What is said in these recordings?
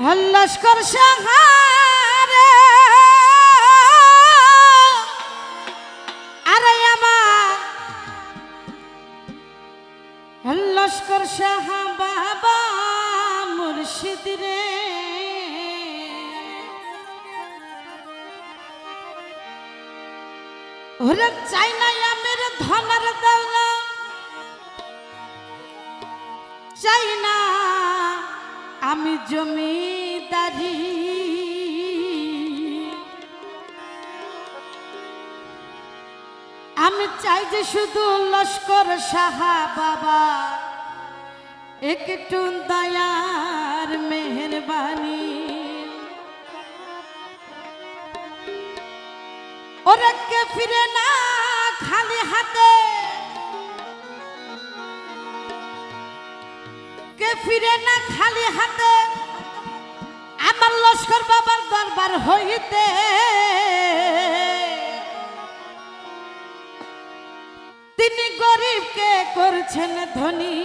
লস্কর সাহারে। আরে আমার। লস্কর সাহা বাবা মুর্শিদ রে। ওরে চাই না আমের ধনার দৌলা। চাই না আমি জমিদারি। আমি চাই যে শুধু লস্কর সাহা বাবা, একটু দয়ার মেহরবানি। ওরা কে ফিরে না খালি হাতে? ফিরে না খালি হাতে, আমার লস্কর বাবার দরবার হইতে। তিনি গরিবকে করছেন ধনী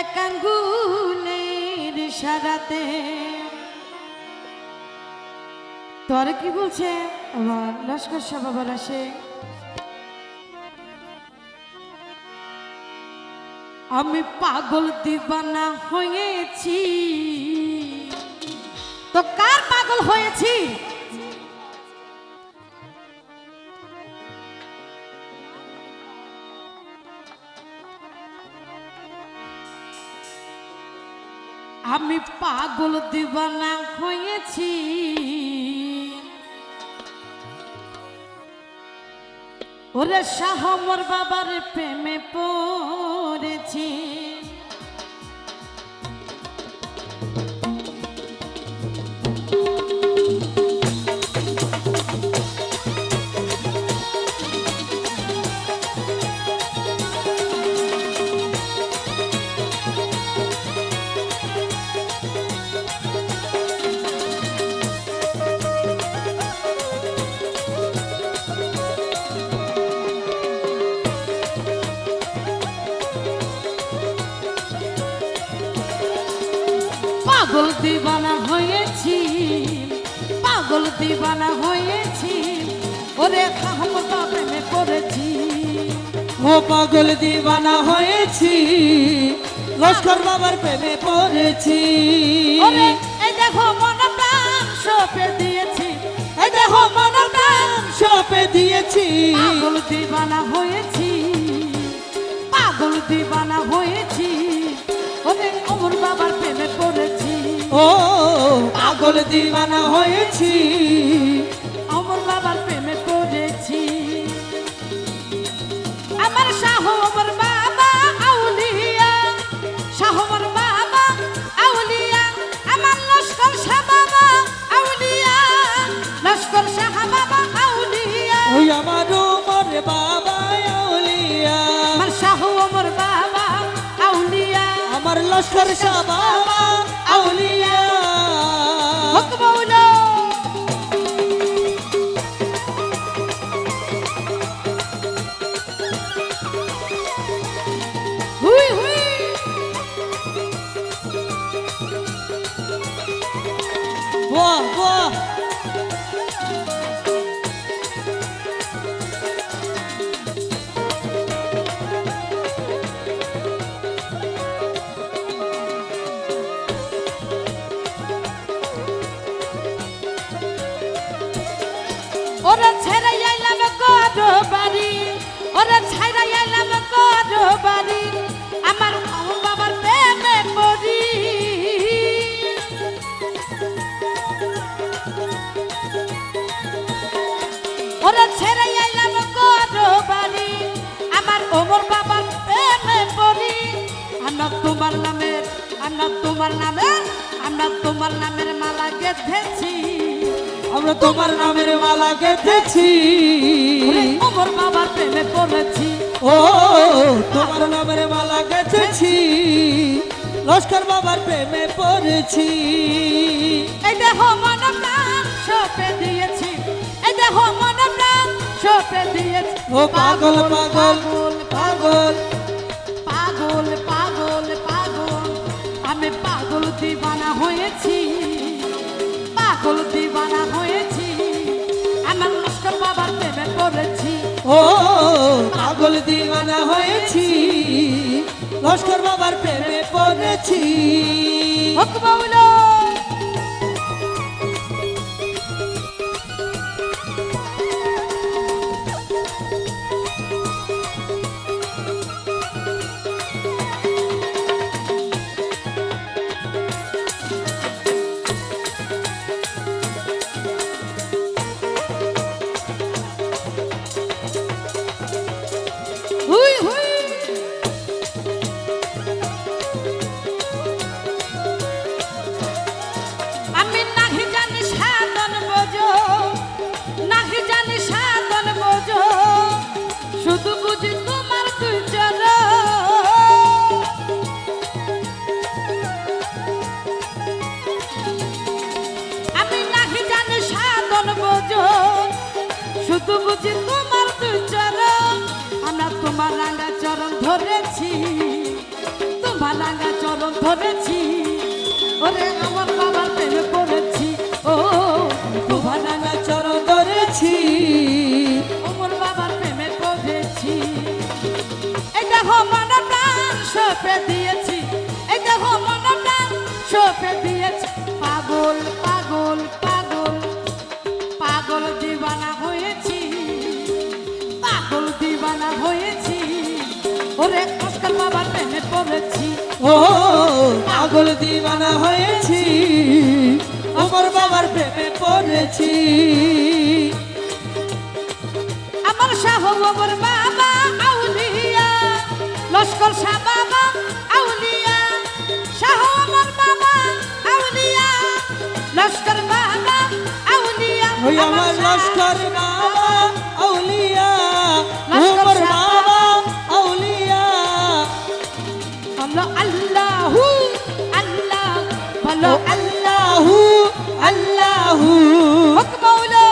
একাঙ্গুলের সারাতে। তোর কি বলছে? আমার লস্কর সাহ বাবার আসে। আমি পাগল দিবানা হয়েছি। তো কার পাগল হয়েছি? আমি পাগল দিবানা হয়েছি। ওরে শাহ মোর বাবার প্রেমে পড়েছি পাগল দিবানা হয়েছি পাগল দিবানা হয়েছি ওরে খাহম প্রেমে পড়েছি ও পাগল দিবানা হয়েছি লস্কর বাবার প্রেমে পড়েছি এই দেখো মন প্রাণ সপে দিয়েছি। এই দেখো মন প্রাণ সপে দিয়েছি। পাগল দিবানা হয়েছি পাগল দিবানা হয়েছি ওরে অমর বাবার ও পাগল দিবানা হয়েছি। অমর বাবার প্রেমে পড়েছি। আমার শাহ অমর বাবা আউলিয়া। শাহ অমর বাবা আউলিয়া। আমার লস্কর শাহ বাবা আউলিয়া। লস্কর শাহ বাবা আউলিয়া। ওই আমার মোর বাবা আউলিয়া। আমার শাহ অমর বাবা আউলিয়া। আমার লস্কর শাহ বাবা আমরা তোমার নামের আমরা তোমার নামের মালা গেঁথেছি। আমরা তোমার নামের মালা গেঁথেছি। ওমর বাবার প্রেমে পড়েছি। ও তোমার নামের মালা গেঁথেছি। লস্কর বাবার প্রেমে পড়েছি। এই দেহ মন প্রাণ সপে দিয়েছি। এই দেহ মন প্রাণ সপে দিয়েছি। ও পাগল পাগল। পাগল। দিবানা হয়েছি, পাগল দিবানা হয়েছি আমার লস্কর বাবার প্রেমে পড়েছি। ও, পাগল দিবানা হয়েছি লস্কর বাবার প্রেমে পড়েছি। হক শুধু বুঝি তোমার দুই চরণ আমরা তোমার রাঙা চরণ ধরেছি। তোমার রাঙা চরণ ধরেছি। ওরে আমার বাবার প্রেমে পড়েছি ও, তোমার রাঙা চরণ ধরেছি। ওমর বাবার প্রেমে পড়েছি এই দেখো মন প্রাণ সপে দিয়েছি। এই দেখো মন প্রাণ সপে দিয়েছি। পাগল পাগল পাগল। পাগল দিবানা হয়েছি। পাগল দিবানা হয়েছি। ওরে অস্কার বাবার প্রেমে পড়েছি। ও পাগল দিওয়ানা হয়েছি। আমার বাবার প্রেমে পড়েছি। আমার শাহ ওমর বাবা আউলিয়া। লস্কর শাহ বাবা আউলিয়া। শাহ ওমর বাবা আউলিয়া। লস্কর বাবা আউলিয়া। আমার লস্কর বাবা আউলিয়া। বলো আল্লাহু আল্লাহ ও আল্লাহু আল্লাহু হক মৌলা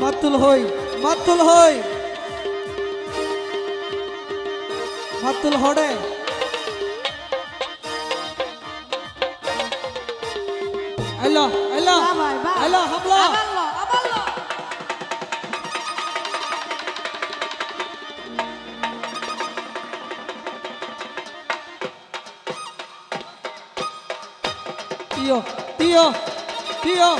মাতুল হই মাতুল হই। মাতুল হড়ে। Tío tío tío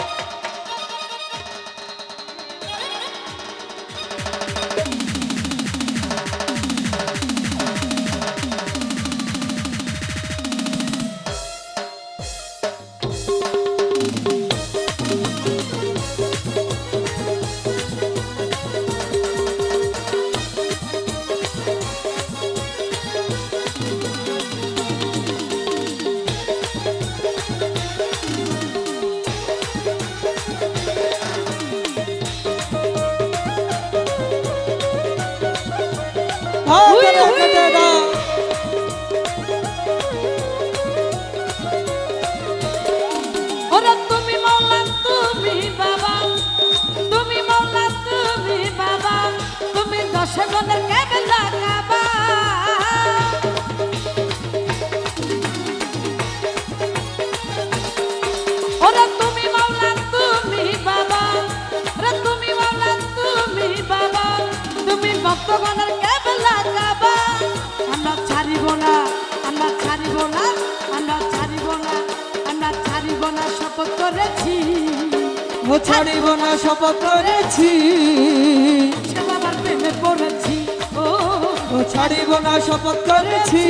ভক্তগণের কেবে লাগাবা আমরা ছাড়িব না আমরা ছাড়িব না আমরা ছাড়িব না আমরা ছাড়িব না শপথ করেছি ছাড়িব না শপথ করেছি পারিব না শপথ করেছি।